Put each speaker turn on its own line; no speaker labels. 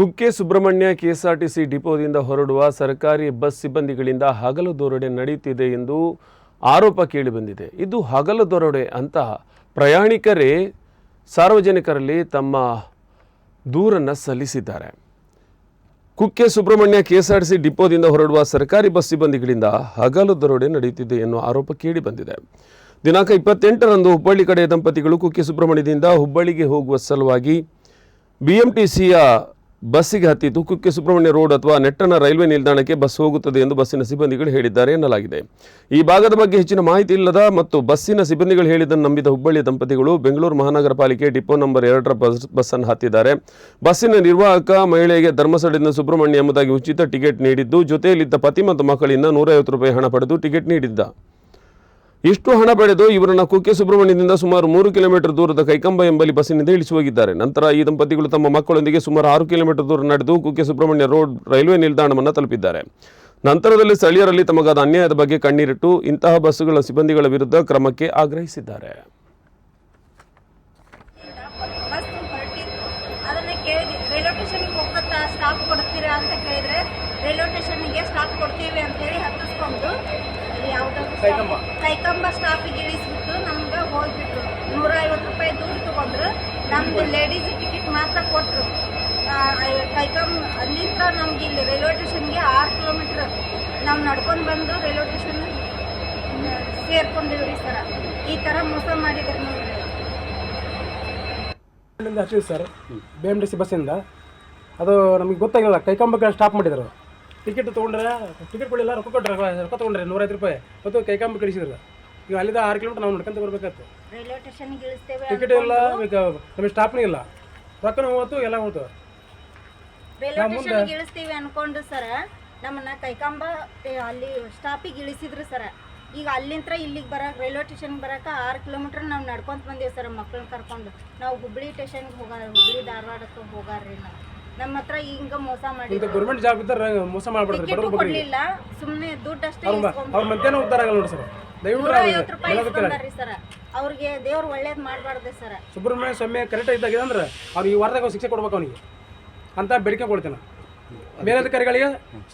Kukke Subrahmanya KSRTC ಡಿಪೋದಿಂದ ಹೊರಡುವ ಸರ್ಕಾರಿ bus ಸಿಬ್ಬಂದಿಗಳಿಂದ ಹಗಲು ದೊರಡೆ ನಡೆಯುತ್ತಿದೆ ಎಂದು ಆರೋಪ ಕೇಳಿಬಂದಿದೆ ಇದು ಹಗಲು ದೊರಡೆ ಅಂತ ಪ್ರಯಾಣಿಕರೇ ಸಾರ್ವಜನಿಕರಲ್ಲಿ ತಮ್ಮ ದೂರನ್ನು ಸಲ್ಲಿಸಿದ್ದಾರೆ. ಕುಕ್ಕೆ ಸುಬ್ರಹ್ಮಣ್ಯ ಕೆಎಸ್ಆರ್ಟಿಸಿ ಡಿಪೋದಿಂದ ಹೊರಡುವ ಸರ್ಕಾರಿ ಬಸ್ ಸಿಬ್ಬಂದಿಗಳಿಂದ ಹಗಲು ದರೋಡೆ ನಡೆಯುತ್ತಿದೆ ಎನ್ನುವ ಆರೋಪ ಕೇಳಿಬಂದಿದೆ ದಿನಾಂಕ ಇಪ್ಪತ್ತೆಂಟರಂದು ಹುಬ್ಬಳ್ಳಿ ಕಡೆಯ ದಂಪತಿಗಳು ಕುಕ್ಕೆ ಸುಬ್ರಹ್ಮಣ್ಯದಿಂದ ಹುಬ್ಬಳ್ಳಿಗೆ ಹೋಗುವ ಸಲುವಾಗಿ ಬಿಎಂಟಿಸಿಯ ಬಸ್ಸಿಗೆ ಹತ್ತಿತ್ತು ಕುಕ್ಕೆ ಸುಬ್ರಹ್ಮಣ್ಯ ರೋಡ್ ಅಥವಾ ನೆಟ್ಟನ ರೈಲ್ವೆ ನಿಲ್ದಾಣಕ್ಕೆ ಬಸ್ ಹೋಗುತ್ತದೆ ಎಂದು ಬಸ್ಸಿನ ಸಿಬ್ಬಂದಿಗಳು ಹೇಳಿದ್ದಾರೆ ಎನ್ನಲಾಗಿದೆ. ಈ ಭಾಗದ ಬಗ್ಗೆ ಹೆಚ್ಚಿನ ಮಾಹಿತಿ ಇಲ್ಲದ ಮತ್ತು ಬಸ್ಸಿನ ಸಿಬ್ಬಂದಿಗಳು ಹೇಳಿದ್ದನ್ನು ನಂಬಿದ ಹುಬ್ಬಳ್ಳಿ ದಂಪತಿಗಳು ಬೆಂಗಳೂರು ಮಹಾನಗರ ಪಾಲಿಕೆ ಡಿಪೋ ನಂಬರ್ ಎರಡರ ಬಸ್, ಬಸ್ಸನ್ನು ಹತ್ತಿದ್ದಾರೆ. ಬಸ್ಸಿನ ನಿರ್ವಾಹಕ ಮಹಿಳೆಗೆ ಧರ್ಮಸ್ಥಳದಿಂದ ಸುಬ್ರಹ್ಮಣ್ಯ ಎಂಬುದಾಗಿ ಉಚಿತ ಟಿಕೆಟ್ ನೀಡಿದ್ದು, ಜೊತೆಯಲ್ಲಿದ್ದ ಪತಿ ಮತ್ತು ಮಕ್ಕಳಿಂದ ನೂರೈವತ್ತು ರೂಪಾಯಿ ಹಣ ಪಡೆದು ಟಿಕೆಟ್ ನೀಡಿದ್ದ. ಇಷ್ಟು ಹಣ ಪಡೆದು ಇವರನ್ನು ಕುಕ್ಕೆ ಸುಬ್ರಹ್ಮಣ್ಯದಿಂದ ಸುಮಾರು ಮೂರು ಕಿಲೋಮೀಟರ್ ದೂರದ ಕೈಕಂಬ ಎಂಬಲ್ಲಿ ಬಸ್ಸಿನಿಂದ ಇಳಿಸಿ ಹೋಗಿದ್ದಾರೆ ನಂತರ ಈ ದಂಪತಿಗಳು ತಮ್ಮ ಮಕ್ಕಳೊಂದಿಗೆ ಸುಮಾರು ಆರು ಕಿಲೋಮೀಟರ್ ದೂರ ನಡೆದು ಕುಕ್ಕೆ ಸುಬ್ರಹ್ಮಣ್ಯ ರೋಡ್ ರೈಲ್ವೆ ನಿಲ್ದಾಣವನ್ನು ತಲುಪಿದ್ದಾರೆ. ನಂತರದಲ್ಲಿ ಸ್ಥಳೀಯರಲ್ಲಿ ತಮಗಾದ ಅನ್ಯಾಯದ ಬಗ್ಗೆ ಕಣ್ಣೀರಿಟ್ಟು ಇಂತಹ ಬಸ್ಸುಗಳ ಸಿಬ್ಬಂದಿಗಳ ವಿರುದ್ಧ ಕ್ರಮಕ್ಕೆ ಆಗ್ರಹಿಸಿದ್ದಾರೆ.
ಅಂತ ರೈಲ್ವೆ ಸ್ಟೇಷನ್ಗೆ ಸ್ಟಾಪ್ ಕೊಡ್ತೀವಿ ಅಂತ ಹೇಳಿ ಹತ್ತಿಸ್ಕೊಂಡು ಯಾವುದೋ
ಕೈಕಂಬ.
ಕೈಕಂಬ ಸ್ಟಾಪಿಗೆ ಇಳಿಸ್ಬಿಟ್ಟು ನಮ್ಗೆ ಹೋಗ್ಬಿಟ್ರು. ನೂರ ಐವತ್ತು ರೂಪಾಯಿ ದುಡ್ಡು ತೊಗೊಂಡ್ರು. ನಮ್ದು ಲೇಡೀಸ್ ಟಿಕೆಟ್ ಮಾತ್ರ ಕೊಟ್ಟರು ಕೈಕಂಬ ಅಲ್ಲಿಂದ ನಮ್ಗೆ ಇಲ್ಲಿ ರೈಲ್ವೆ ಸ್ಟೇಷನ್ಗೆ ಆರು ಕಿಲೋಮೀಟ್ರ್ ನಾವು ನಡ್ಕೊಂಡು ಬಂದು ರೈಲ್ವೆ ಸ್ಟೇಷನ್ ಸೇರ್ಕೊಂಡಿವ್ರಿ ಸರ. ಈ ಥರ ಮೋಸ ಮಾಡಿದ್ರು ನೋಡ್ರಿ.
ಹಚ್ಚಿವಿ sir. B M T C ಬಸ್ಸಿಂದ ಅದು ನಮಗೆ ಗೊತ್ತಾಗಿಲ್ಲ ಕೈಕಂಬಕ್ಕೆ ಸ್ಟಾಪ್ ಮಾಡಿದ್ರು. ಟಿಕೆಟ್ ತೊಗೊಂಡ್ರೆ ಟಿಕೆಟ್ ಕೊಡಲಿಲ್ಲ ರೊಕ್ಕ ಕೊಟ್ಟರೆ ರೊಕ್ಕ ತೊಗೊಂಡ್ರೆ ನೂರೈವತ್ತು ರೂಪಾಯಿ. ಮತ್ತು ಕೈಕಾಂಬಿ ಇಳಿಸಿದ್ರು ಈಗ ಅಲ್ಲಿಂದ ಆರು ಕಿಲೋಮೀಟರ್ ನಾವು ನಡ್ಕೊಂತ ಬರ್ಬೇಕಾಗ್ತದೆ.
ರೈಲ್ವೆ ಸ್ಟೇಷನ್ಗೆ ಇಳಿಸ್ತೇವೆ
ಟಿಕೆಟ್ ಇಲ್ಲ ಈಗ ನಮಗೆ ಸ್ಟಾಪ್ನೇ ಇಲ್ಲ. ರೊಕ್ಕನೂ ಹೋಯ್ತು ಎಲ್ಲ ಹೋಯ್ತು.
ರೈಲ್ವೆ ಸ್ಟೇಷನ್ಗೆ ಇಳಿಸ್ತೀವಿ ಅನ್ಕೊಂಡು ಸರ ನಮ್ಮನ್ನ ಕೈಕಾಂಬ ಏ, ಅಲ್ಲಿ ಸ್ಟಾಪಿಗೆ ಇಳಿಸಿದ್ರು ಸರ. ಈಗ ಅಲ್ಲಿಂದ ಇಲ್ಲಿಗೆ ಬರಕ್ ರೈಲ್ವೆ ಸ್ಟೇಷನ್ ಬರಕ ಆರು ಕಿಲೋಮೀಟರ್ ನಾವು ನಡ್ಕೊಂತ ಬಂದೀವಿ ಸರ್ ಮಕ್ಕಳನ್ನ ಕರ್ಕೊಂಡು. ನಾವು ಹುಬ್ಳಿ ಸ್ಟೇಷನ್ಗೆ ಹೋಗಾರ ಹುಬ್ಳಿ ಧಾರವಾಡಕ್ಕೆ ಹೋಗಾರ್ರಿ ನಾವು. ನಮ್ಮ ಹತ್ರ ಹಿಂಗ ಮೋಸ
ಮಾಡಿ
ಮಾಡಿದ್ರು.
ಗೌರ್ಮೆಂಟ್ ಜಾಬ್ ಇದ್ದರೆ ಮೋಸ ಮಾಡ್ಬಿಡ್ರಿ
ಟಿಕೆಟ್
ಬಡವ್ರ ಬಗ್ಗೆ
ಕೊಡ್ಲಿಲ್ಲ ಸುಮ್ಮನೆ ದುಡ್ಡು ಅಷ್ಟೇ
ಅವ್ರ
ಇಸ್ಕೊಂಡ್
ಅವ್ರ ಮಧ್ಯಾಹ್ನ ಉದ್ದಾರ ಆಗಲ್ಲ ನೋಡಿ ಸರ್. ದಯವಿಟ್ಟು
ನೂರ ಐವತ್ತು ರೂಪಾಯಿ ಇಸ್ಕೊಂಡಾರ್ರಿ ಸರ. ಅವ್ರಿಗೆ ದೇವ್ರು ಒಳ್ಳೇದ್ ಮಾಡಬಾರ್ದು ಸರ.
ಸುಬ್ರಹ್ಮಣ್ಯ ಸ್ವಾಮಿ ಕರೆಕ್ಟ್ ಇದ್ದಾಗ ಅಂದ್ರೆ ಅವ್ರಿಗೆ ಈ ವಾರದಾಗ ಶಿಕ್ಷೆ ಕೊಡ್ಬೇಕು ಅವನಿಗೆ. ಅಂತ ಬೇಡಿಕೆ ಕೊಡ್ತೇನೆ. ಬೇರೆ ಅಧಿಕಾರಿಗಳಿಗೆ